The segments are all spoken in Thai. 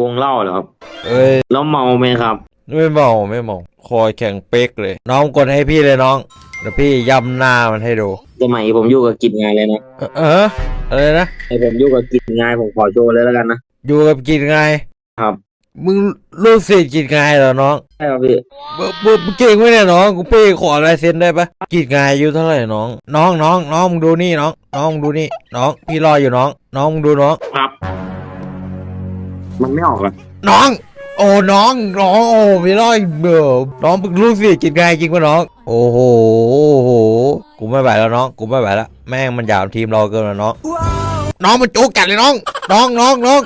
วงเล่าเหรอครับ เอ้ย แล้วเมาไหมครับ ไม่เมาไม่เมาคอยแข็งเป๊กเลย น้องกดให้พี่เลยน้องเดี๋ยวพี่ย่ำหน้ามันให้ดูสมัยผมอยู่กับกิจงานเลยนะเออเอออะไรนะให้ผมอยู่กับกิจงานผมขอโชว์เลยแล้วกันนะ อยู่กับกินไงครับ มึงรู้สิกินไงเหรอน้องใช่ครับพี่มึงมึงมึงเก่งไหมเนี่ยน้องกูพี่ขอลายเซ็นได้ปะกินไงอายุเท่าไหร่น้อง น้องน้องน้องมึงดูนี่น้อง น้องมึงดูนี่ น้องพี่รออยู่น้อง น้องมึงดูน้อง ครับ มันไม่ออกอะน้อง โอ้น้องน้องโอ้พี่รออีกเบอน้องมึงรู้สิกินไงจริงปะน้อง โอ้โหโอ้โหกูไม่ไหวแล้วน้องกูไม่ไหวแล้วแม่งมันหยามทีมเราเกินแล้วน้องน้องมันโจกกัดเลยน้อง น้องน้องน้อง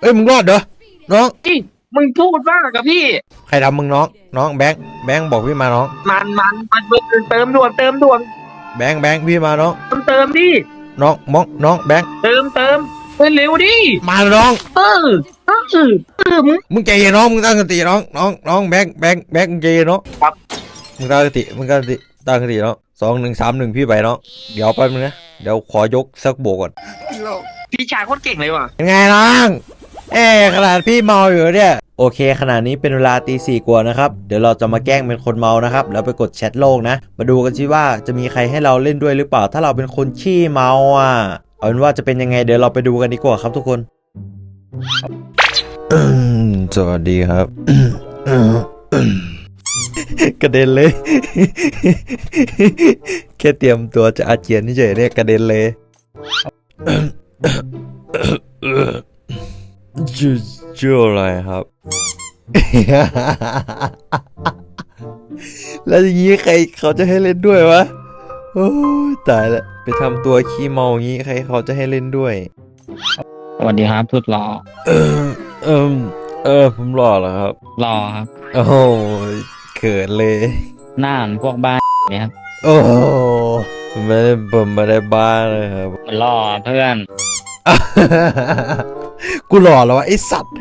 เอ้ยมึงรอดเด้อน้องจี้มึงพูดบ้ากับพี่ ใครทำมึงน้อง น้องแบงค์แบงค์บอกพี่มาน้อง มันมันมันเติมด่วนเติมด่วนแบแบงค์แบงค์พี่มาน้อง เติมเติมดิน้องมองน้องแบงค์เติมเติมเร็วดิมาน้องเออเออเออ มึงมึงใจเย็นน้องมึงตั้งสติน้องน้องน้องแบงค์แบงค์แบงค์มึงใจเย็นน้องครับ มึงตั้งสติมึงตั้งสติตั้งสติน้องสองหนึ่งสามหนึ่งพี่ไปน้องเดี๋ยวแป๊บนึงนะเดี๋ยวขอยกสักโบกก่อนพี่ชายโคตรเก่งเลยว่ะเป็นไงน้องเอ้ขนาดพี่เมาอยู่เนี่ยโอเคขณะนี้เป็นเวลาตีสี่กว่านะครับเดี๋ยวเราจะมาแกล้งเป็นคนเมานะครับแล้วไปกดแชทโลกนะ มาดูกันสิว่าจะมีใครให้เราเล่นด้วยหรือเปล่า ถ้าเราเป็นคนขี้เมาอะเอาเป็นว่าจะเป็นยังไงเดี๋ยวเราไปดูกันดีกว่าครับทุกคนอืม สวัสดีครับ กระเด็นเลย แค่เตรียมตัวจะอาเจียนเฉยๆเนี่ยกระเด็นเลยชื่อชื่ออะไรครับ แล้วอย่างนี้ใครเขาจะให้เล่นด้วยวะโอ้ยตายละไปทำตัวขี้เมาอย่างนี้ใครเขาจะให้เล่นด้วย สวัสดีครับสุดหล่อ เออเออเออ ผมหล่อเหรอครับหล่อครับ โอ้โหเขินเลย หน้าเหมือนพวกบ้านเนี่ยครับ โอ้โหผมไม่ได้ผมไม่ได้บ้าเลยครับ มันหล่อเพื่อน กูหล่อแล้ววะไอสัตว์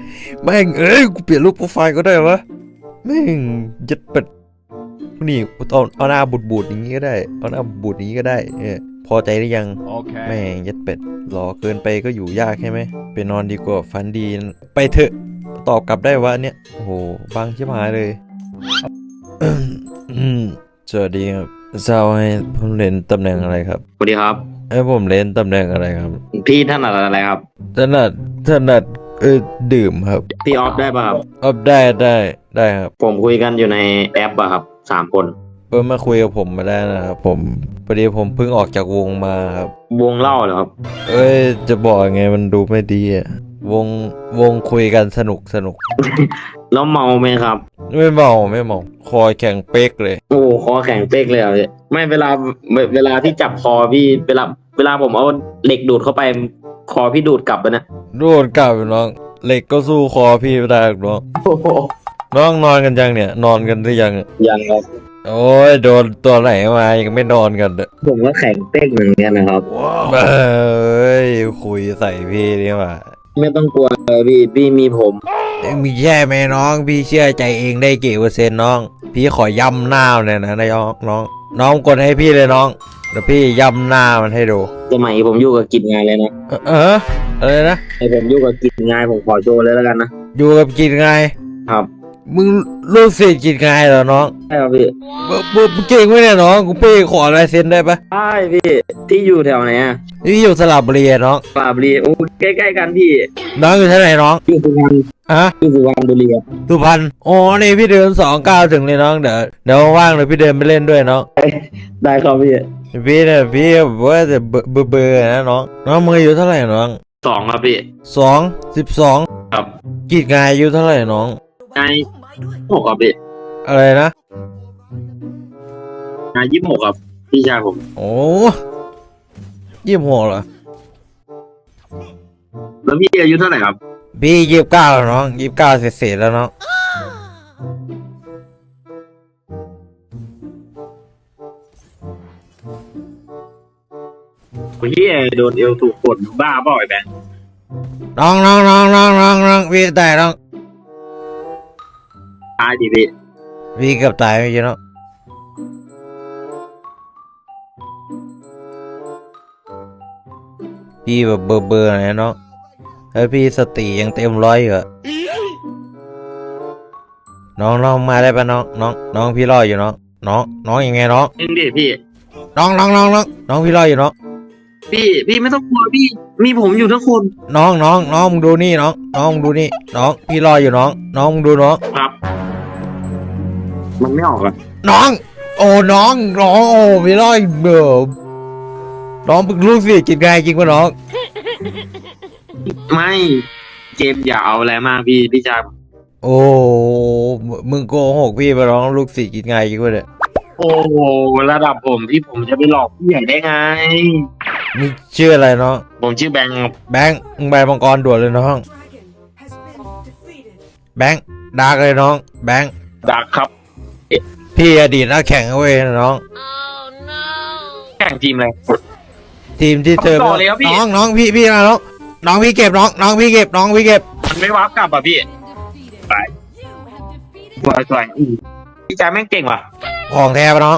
แม่งเอ้ยกูเปลี่ยนรูปโปรไฟล์ก็ได้วะแม่งยัดเป็ดนี่เอาเอาหน้าบูดบูดๆอย่างนี้ก็ได้เอาหน้าบูดๆอย่างนี้ก็ได้เนี่ย พอใจหรือยัง แม่งยัดเป็ดหล่อเกินไปก็อยู่ยากใช่ไหมไปนอนดีกว่าฝันดีนะไปเถอะ ตอบกลับได้ว่าเนี่ยโอ้โหบางชิบหายเลยอืมสวัสดีครับทราบให้ผมเล่นตำแหน่งอะไรครับสวัสดีครับให้ผมเล่นตำแหน่งอะไรครับ พี่ถนัดอะไรครับถนัดถนัดเออดื่มครับ พี่ออฟได้ป่ะครับออฟได้ได้ได้ครับ ผมคุยกันอยู่ในแอปอะครับสามคน เพิ่มมาคุยกับผมมาได้นะครับผมพอดีผมเพิ่งออกจากวงมาครับ วงเล่าเหรอครับ เอ้ย จะบอกยังไงมันดูไม่ดีอะวงวงคุยกันสนุกสนุก แล้วเมาไหมครับ ไม่เมาไม่เมาคอยแข็งเป๊กเลย โอ้คอแข็งเป๊กเลยอะพี่ไม่เวลาเวลาที่จับคอพี่เวลาเวลาผมเอาเหล็กดูดเข้าไปคอพี่ดูดกลับไปนะโดนกลับอยู่น้องเหล็กก็สู้คอพี่ไม่ได้หรอกน้องโอ้โหน้องนอนกันยังเนี่ย นอนกันหรือยังยังครับ โอ้ยโดนตัวไหนมายังไม่นอนกันเลยผมก็แข็งเป๊กเหมือนกันนะครับ เอ้ยคุยใส่พี่นี่หว่าไม่ต้องกลัวเลยพี่พี่มีผมเอ็งมีแย่ไหมน้อง พี่เชื่อใจเองได้กี่เปอร์เซ็นต์น้อง พี่ขอย่ำหน้าเนี่ยนะนายน้องน้อง น้องกดให้พี่เลยน้องเดี๋ยวพี่ย่ำหน้ามันให้ดูสมัยผมอยู่กับกิจงานเลยนะเออเอออะไรนะให้ผมอยู่กับกิจงานผมขอโชว์เลยแล้วกันนะอยู่กับกินไงครับ มึง รู้สิกินไงเหรอน้องใช่ครับพี่มึงมึงมึงเก่งไหมเนี่ยน้องกูพี่ขอลายเซ็นได้ปะใช่พี่ที่อยู่แถวไหนอะพี่อยู่สระบุรีอะน้องปราบรีโอ้ใกล้ๆกันพี่น้องอยู่ที่ไหนน้องอยู่สุพรรณฮะอยู่สุพรรณบุรีครับสุพรรณอ๋อนี่พี่เดินสองก้าวถึงเลยน้องเดี๋ยวเดี๋ยวว่างเลยพี่เดินไปเล่นด้วยน้องได้ครับพี่พี่เนี่ยพี่แบบว่าจะเบอร์เบอร์นะน้องน้องมึงอายุเท่าไหร่น้องสองครับพี่สองสิบสองครับกีดงายอายุเท่าไหร่น้องนาย หกครับพี่อะไรนะนายยี่สิบหกครับ พี่ชายผม โอ้ยี่สิบหกเหรอ แล้วพี่อายุเท่าไหร่ครับ พี่ยี่สิบเก้าน้องยี่สิบเก้าเสร็จๆแล้วน้องพี่โดนเอวถูกกดบ้าบ่อยแบงน้องน้องน้องน้องน้องน้องพี่ตายน้อง ตายดิพี่พี่เกือบตายไม่ใช่น้องพี่แบบเบอร์เบอร์นะน้องแล้วพี่สติยังเต็มร้อยอยู่อะน้องน้องมาได้ปะน้องน้องน้องพี่รออยู่น้องน้องน้องยังไงน้องจริงดิพี่ น้องน้องน้องน้องน้องพี่รออยู่น้องพี่พี่ไม่ต้องกลัวพี่ มีผมอยู่ทั้งคน น้องน้องน้องมึงดูนี่น้องน้องมึงดูนี่ น้องพี่รออยู่น้อง น้องมึงดูน้องครับ มันไม่ออกอะน้อง โอ้น้องน้องโอ้พี่รออีกเบื่อน้องมึงรู้สิกินไงจริงปะน้อง ไม่เกมอย่าเอาอะไรมากพี่พี่ชายโอ้มึงโกหกพี่ปะน้องลูกศิษย์กินไงจริงปะเนี่ยโอ้โหระดับผมที่ผมจะไปหลอกผู้ใหญ่ได้ไง มึงชื่ออะไรน้องผมชื่อแบงค์ครับแบงค์มึงไปมังกรด่วนเลยน้อง แบงค์ดาร์กเลยน้อง แบงค์ดักครับ พี่อดีตนักแข่งเว้ยน้อง แข่งทีมอะไร ทีมที่เจอต่อเลยครับพี่ น้องน้องพี่พี่นะน้องน้องพี่เก็บน้องน้องพี่เก็บน้องพี่เก็บมันไม่วาร์ปกลับอะพี่สวยสวยอืมพี่ชายแม่งเก่งว่ะ ของแท้ปะน้อง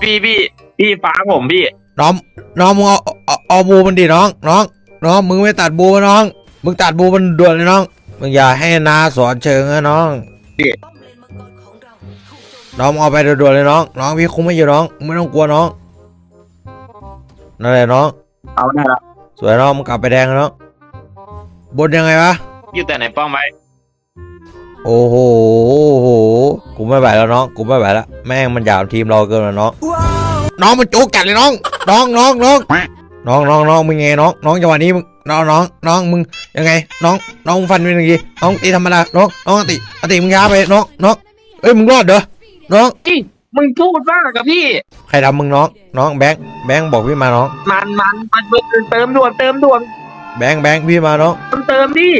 พี่พี่พี่ฟ้าผมพี่ น้องน้องมึงเอาเอาเอาบูมันดิน้องน้องน้องมึงไม่ตัดบูมันน้อง มึงตัดบูมันด่วนเลยน้องมึงอย่าให้นาสอนเชิงนะน้อง น้องมึงเอาไปด่วนๆเลยน้อง น้องพี่คุมไม่อยู่น้องมึงไม่ต้องกลัวน้อง นั่นแหละน้อง เอาได้ละสวยน้องมึงกลับไปแดงแล้วน้องบนยังไงวะ อยู่แต่ในป้อมไว้โอ้โหโอ้โห กูไม่ไหวแล้วน้อง กูไม่ไหวแล้วแม่งมันหยามทีมเราเกินแล้วน้อง น้องมันจุกจัดเลยน้อง น้องน้องน้อง น้องน้องน้องมึงไงน้อง น้องจังหวะนี้มึง น้องน้องน้องมึงยังไง น้อง น้องฟันเป็นยังไงน้องตีธรรมดา น้อง น้องอติอติมึงช้าไป น้อง น้อง เอ้ยมึงรอดเด้อ น้องจี้มึงพูดว่ากับพี่ ใครทำมึงน้อง น้องแบงค์แบงค์บอกพี่มาน้องมันมันมันเติมด่วนเติมด่วนแบงค์แบงค์พี่มาน้อง เติมเติมดิ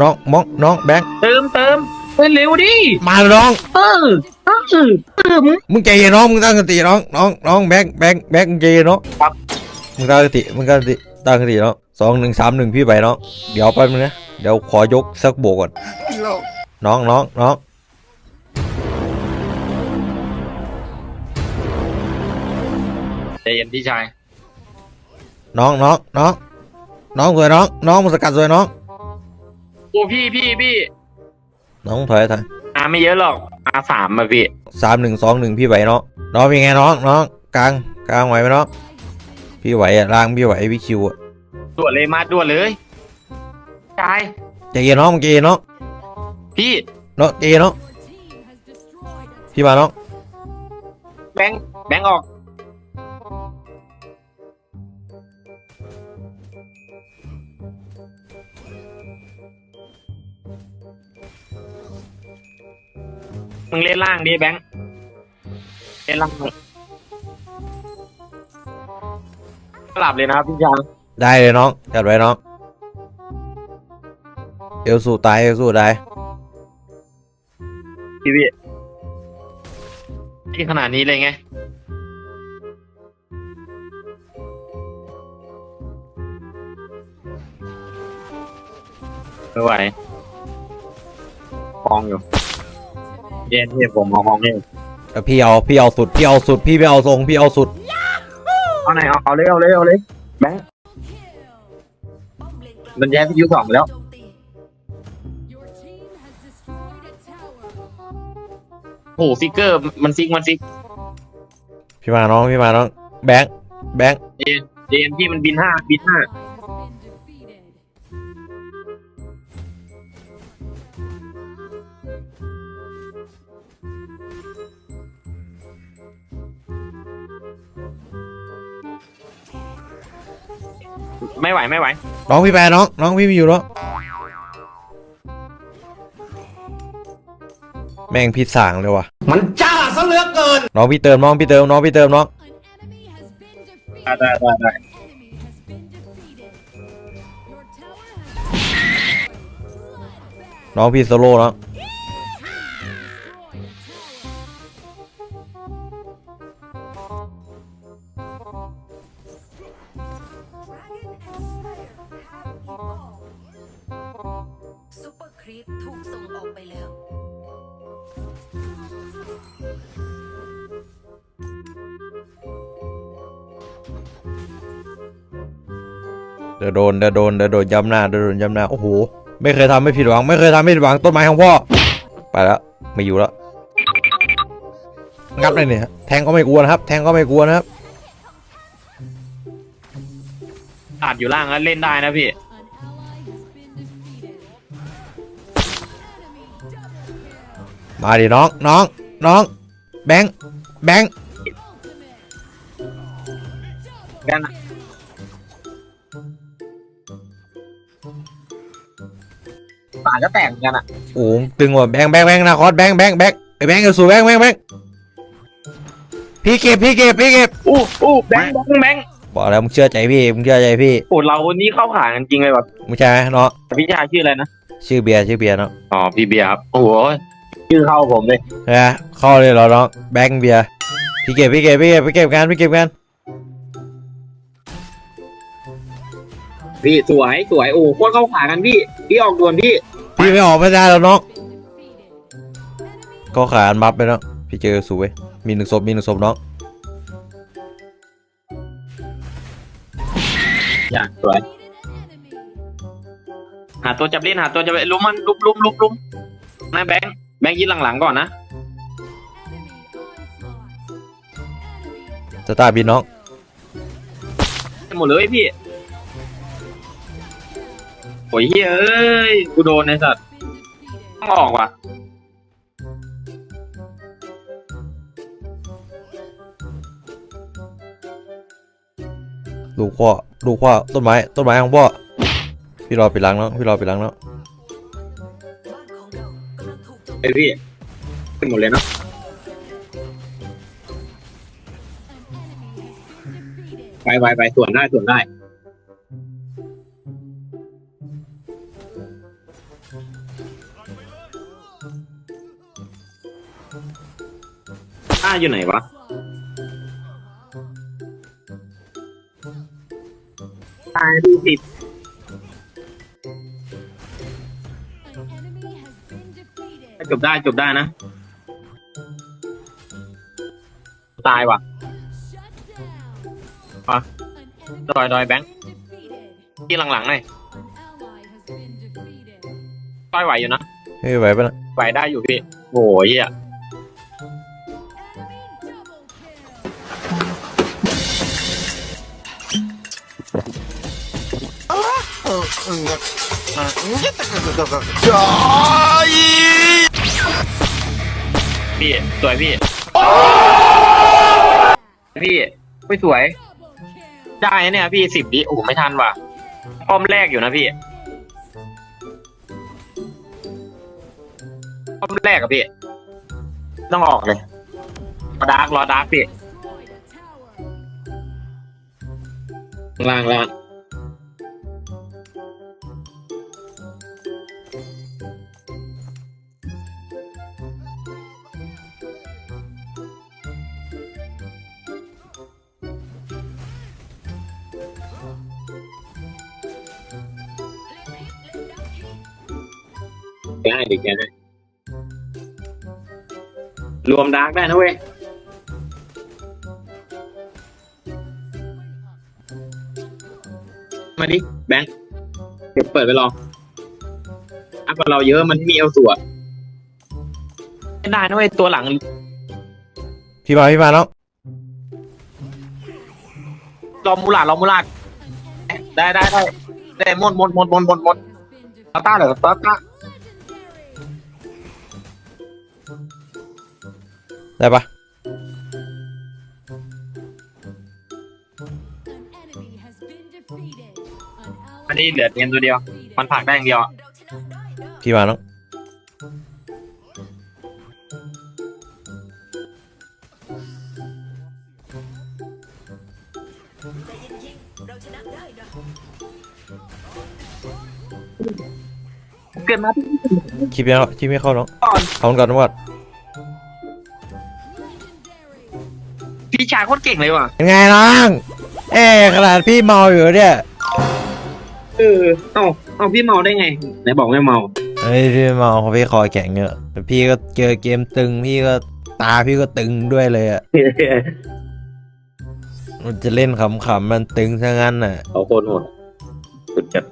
น้องมองน้องแบงค์เติมเติมไปเร็วดิมาน้อง เออเออเติมมึงใจเย็นน้อง มึงตั้งสติน้อง น้องน้องแบงค์แบงค์แบงค์มึงใจเย็นน้องครับมึงตั้งสติมึงตั้งสติตั้งสติน้องสองหนึ่งสามหนึ่งพี่ไปน้อง เดี๋ยวแป๊บนึงนะ เดี๋ยวขอยกสักโบกก่อน น้องน้องน้อง ใจเย็นพี่ชาย น้องน้องน้องน้องสวยน้อง น้องมึงสกัดสวยน้อง โอ้พี่พี่พี่น้องถอยถอยอาไม่เยอะหรอกอาสามมาพี่สามหนึ่งสองหนึ่งพี่ไหวน้องน้องเป็นไงน้องน้องกลางกลางไหวไหมน้องพี่ไหวอะล่างพี่ไหวพี่คิวอะด่วนเลยมาด่วนเลยชายใจเย็นน้องมึงใจเย็นน้องพี่น้องใจเย็นน้องพี่มาน้องแบงค์แบงค์ออก มึงเล่นล่างดิแบงค์เล่นล่างเลยหลับเลยนะครับพี่ชายได้เลยน้อง จัดไว้น้อง เอลสูตายเอลสูตายพี่พี่ที่ขนาดนี้เลยไง ไม่ไหวฟองอยู่ เย็นที่ผมเอาฟองนี่แล้วพี่เอาพี่เอาสุดพี่เอาสุดพี่ไม่เอาทรงพี่เอาสุดเอาไหนเอาเอาเลยเอาเลยเอาเลยแบงค์มันแย่พี่ยูสองแล้ว Your team has destroyed a tower. โอ้โหฟิกเกอร์มันฟิกมันฟิกพี่มาน้องพี่มาน้องแบงค์แบงค์เย็นเย็นที่มันบินห้าบินห้า ไม่ไหวไม่ไหว น้องพี่แปรน้องน้องพี่มีอยู่น้องแม่งพี่สั่งเลยว่ะ มันจ้าซะเหลือเกิน น้องพี่เติมน้องพี่เติมน้องพี่เติมน้อง An enemy has been defeated. ได้ได้ได้ได้ Enemy has been defeated. Your tower has been น้องพี่โซโล่น้อง เดี๋ยวโดนเดี๋ยวโดนเดี๋ยวโดนย้ำหน้าเดี๋ยวโดนย้ำหน้าโอ้โหไม่เคยทำไม่ผิดหวัง ไม่เคยทำไม่ผิดหวังต้นไม้ของพ่อ ไปแล้วไม่อยู่แล้วงับเลยเนี่ยแทงก็ไม่กลัวนะครับ แทงก็ไม่กลัวนะครับอาจอยู่ล่างแล้วเล่นได้นะพี่ An ally has been defeated. Enemy double kill. มาดิน้องน้องน้อง แบงค์แบงค์ Ultimate. กันอากก็แตกเหมือนกันอะโอ้โหตึงว่ะแบงค์แบงค์แบงค์นาคอสแบงค์แบงค์แบงค์ไอ้แบงค์เอาสู่แบงค์แบงค์แบงค์พี่เก็บพี่เก็บพี่เก็บอู้อู้แบงค์แบงค์แบงค์บอกแล้วมึงเชื่อใจพี่มึงเชื่อใจพี่โอ้เราวันนี้เข้าขากันจริงเลยว่ะมึงใช่ไหมเนาะพี่ชายชื่ออะไรนะชื่อเบียร์ชื่อเบียร์เนาะอ๋อพี่เบียร์ครับโอ้โหชื่อเข้าผมเลยใช่ไหมเข้าเลยเหรอน้องแบงค์เบียร์พี่เก็บพี่เก็บพี่เก็บพี่เก็บงานพี่เก็บงานพี่สวยสวยโอ้โหโคตรเข้าขากันพี่พี่ออกด่วนพี่ พี่ไม่ออกไม่ได้แล้วน้อง Been defeated. ก็ขาอันบัฟไปเนาะพี่เจอสู่เว้ยมีหนึ่งศพมีหนึ่งศพน้องอย่างสวย Defeated an enemy. หาตัวจับเล่นหาตัวจับเล่นลุมมันลุมลุมลุมลุมนะแบงค์แบงค์ยืนหลังๆก่อนนะ Enemy onslaught. Enemy สตาร์บินน้องหมดเลยพี่ โอ้ยเฮ้ยเอ้ย กูโดนไอ้สัตว์ been defeated. ต้องออกว่ะ ลูกพ่อลูกพ่อต้นไม้ ต้นไม้ของพ่อ พี่รอไปล้างเนาะพี่รอไปล้างเนาะบ้านของเรากำลังถูกโจมไอพี่ขึ้นหมดเลยเนาะ An enemy has been defeated. ไปไปไปส่วนได้ส่วนได้ อ้าอยู่ไหนวะ ตายดูสิ An enemy has been defeated. จบได้จบได้นะ ตายว่ะ Shut down. Ah. An enemy ดอยดอยแบงค์ has been defeated. ที่หลังๆหน่อย An ally has been defeated. ต้อยไหวอยู่นะ เฮ้ยไหวปะนะไหวได้อยู่พี่โอ้ยเหี้ย พี่สวยพี่พี่ไม่สวย ได้นะเนี่ยพี่สิบวิโอ้โหไม่ทันว่ะป้อมแรกอยู่นะพี่ป้อมแรกอะพี่ ต้องออกเลยรอดาร์กรอดาร์กพี่ ล่างล่าง แกนะรวมดาร์กได้นะเว้ย มาดิ แบงค์เดี๋ยวเปิดไปลองอัพกับเราเยอะมันไม่มีเอลสัวไม่ได้นะเว้ย ตัวหลัง พี่มาพี่มาน้องรอมูลาดรอมูลาดได้ได้ได้ได้หมดหมดหมดหมดหมดหมด Has been ตาต้าเหรอตาต้า ได้ปะ An enemy has been defeated. An อัน ally นี้เหลือเทียนตัวเดียว defeated. มันผลักได้อย่างเดียวอะเราชนะได้นะพี่มาน้องใจเย็นๆเราชนะได้นะเกิดมาที่คลิปยังคลิปไม่เข้าน้องก่อนขอบคุณก่อนน้องก่ พี่ชายโคตรเก่งเลยว่ะเป็นไงน้องเอ้ขนาดพี่เมาอยู่เนี่ยเออเอ้าเอ้าพี่เมาได้ไงไหนบอกไม่เมาเฮ้ยพี่เมาเพราะพี่คอแข็งเนอะแต่พี่ก็เจอเกมตึงพี่ก็ตาพี่ก็ตึงด้วยเลยอะมันจะเล่นขำๆมันตึงซะงั้นน่ะ เขาโคตรโหดสุดจัด